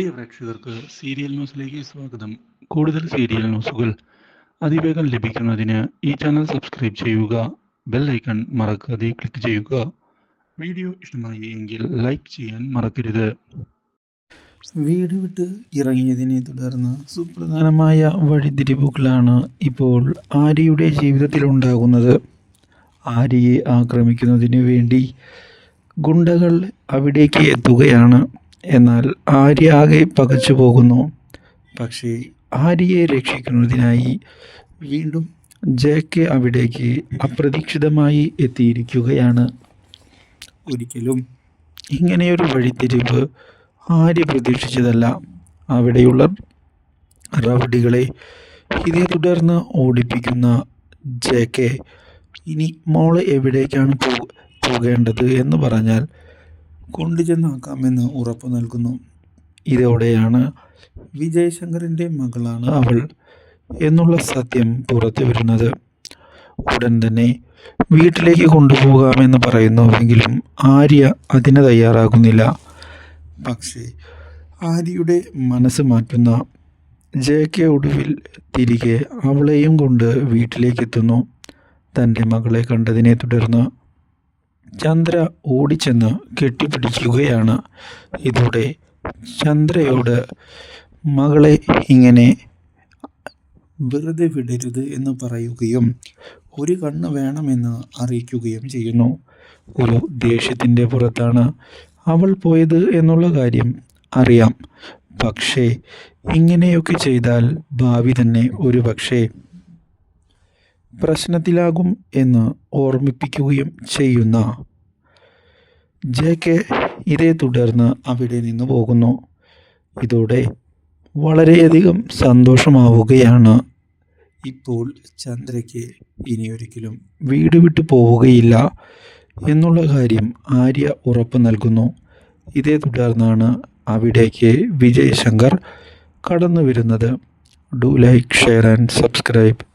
പ്രിയ പ്രേക്ഷകർക്ക് സീരിയൽ ന്യൂസിലേക്ക് സ്വാഗതം. കൂടുതൽ സീരിയൽ ന്യൂസുകൾ അതിവേഗം ലഭിക്കുന്നതിന് ഈ ചാനൽ സബ്സ്ക്രൈബ് ചെയ്യുക ബെൽ ഐക്കൺ മറക്കാതെ ക്ലിക്ക് ചെയ്യുക. വീഡിയോ ഇഷ്ടമായി എങ്കിൽ ലൈക്ക് ചെയ്യാൻ മറക്കരുത്. വീട് വിട്ട് ഇറങ്ങിയതിനെ തുടർന്ന് സുപ്രധാനമായ വഴിതിരിവുകളാണ് ഇപ്പോൾ ആര്യയുടെ ജീവിതത്തിലുണ്ടാകുന്നത്. ആര്യയെ ആക്രമിക്കുന്നതിന് വേണ്ടി ഗുണ്ടകൾ അവിടേക്ക് എത്തുകയാണ്. എന്നാൽ ആര്യ ആകെ പകച്ചു പോകുന്നു. പക്ഷേ ആര്യയെ രക്ഷിക്കുന്നതിനായി വീണ്ടും ജെ കെ അവിടേക്ക് അപ്രതീക്ഷിതമായി എത്തിയിരിക്കുകയാണ്. ഒരിക്കലും. ഇങ്ങനെയൊരു വഴിത്തിരിവ് ആര്യ പ്രതീക്ഷിച്ചതല്ല. അവിടെയുള്ള റൗഡികളെ ഇതേ തുടർന്ന് ഓടിപ്പിക്കുന്ന ജെ കെ ഇനി മോൾ എവിടേക്കാണ് പോകേണ്ടത്? എന്ന് പറഞ്ഞാൽ കൊണ്ടുചെന്നാക്കാമെന്ന് ഉറപ്പു നൽകുന്നു. ഇതോടെയാണ് വിജയശങ്കറിന്റെ മകളാണ് അവൾ എന്നുള്ള സത്യം പുറത്തു വരുന്നത്. ഉടൻ തന്നെ വീട്ടിലേക്ക് കൊണ്ടുപോകാമെന്ന് പറയുന്നുവെങ്കിലും ആര്യ അതിന് തയ്യാറാകുന്നില്ല. പക്ഷേ ആര്യയുടെ മനസ്സ് മാറ്റുന്ന ജെ കെ ഒടുവിൽ തിരികെ അവളെയും കൊണ്ട് വീട്ടിലേക്ക് എത്തുന്നു തന്റെ മകളെ കണ്ടതിനെ തുടർന്ന് ചന്ദ്ര ഓടിച്ചെന്ന് കെട്ടിപ്പിടിക്കുകയാണ്. ഇതോടെ ചന്ദ്രയോട് മകളെ ഇങ്ങനെ വെറുതെ വിടരുത് എന്ന് പറയുകയും ഒരു കണ്ണ് വേണമെന്ന് അറിയിക്കുകയും ചെയ്യുന്നു. ഒരു ദേഷ്യത്തിന്റെ പുറത്താണ് അവൾ പോയത് എന്നുള്ള കാര്യം അറിയാം. പക്ഷേ ഇങ്ങനെയൊക്കെ ചെയ്താൽ ഭാവി തന്നെ ഒരു പക്ഷേ പ്രശ്നത്തിലാകും എന്ന് ഓർമ്മിപ്പിക്കുകയും ചെയ്യുന്ന ജെ കെ ഇതേ തുടർന്ന് അവിടെ നിന്ന് പോകുന്നു. ഇതോടെ വളരെയധികം സന്തോഷമാവുകയാണ്. ഇപ്പോൾ ചന്ദ്രയ്ക്ക് ഇനിയൊരിക്കലും വീട് വിട്ടു പോവുകയില്ല എന്നുള്ള കാര്യം ആര്യ ഉറപ്പ് നൽകുന്നു. ഇതേ തുടർന്നാണ് അവിടേക്ക് വിജയ് ശങ്കർ കടന്നു വരുന്നത് do like share and subscribe.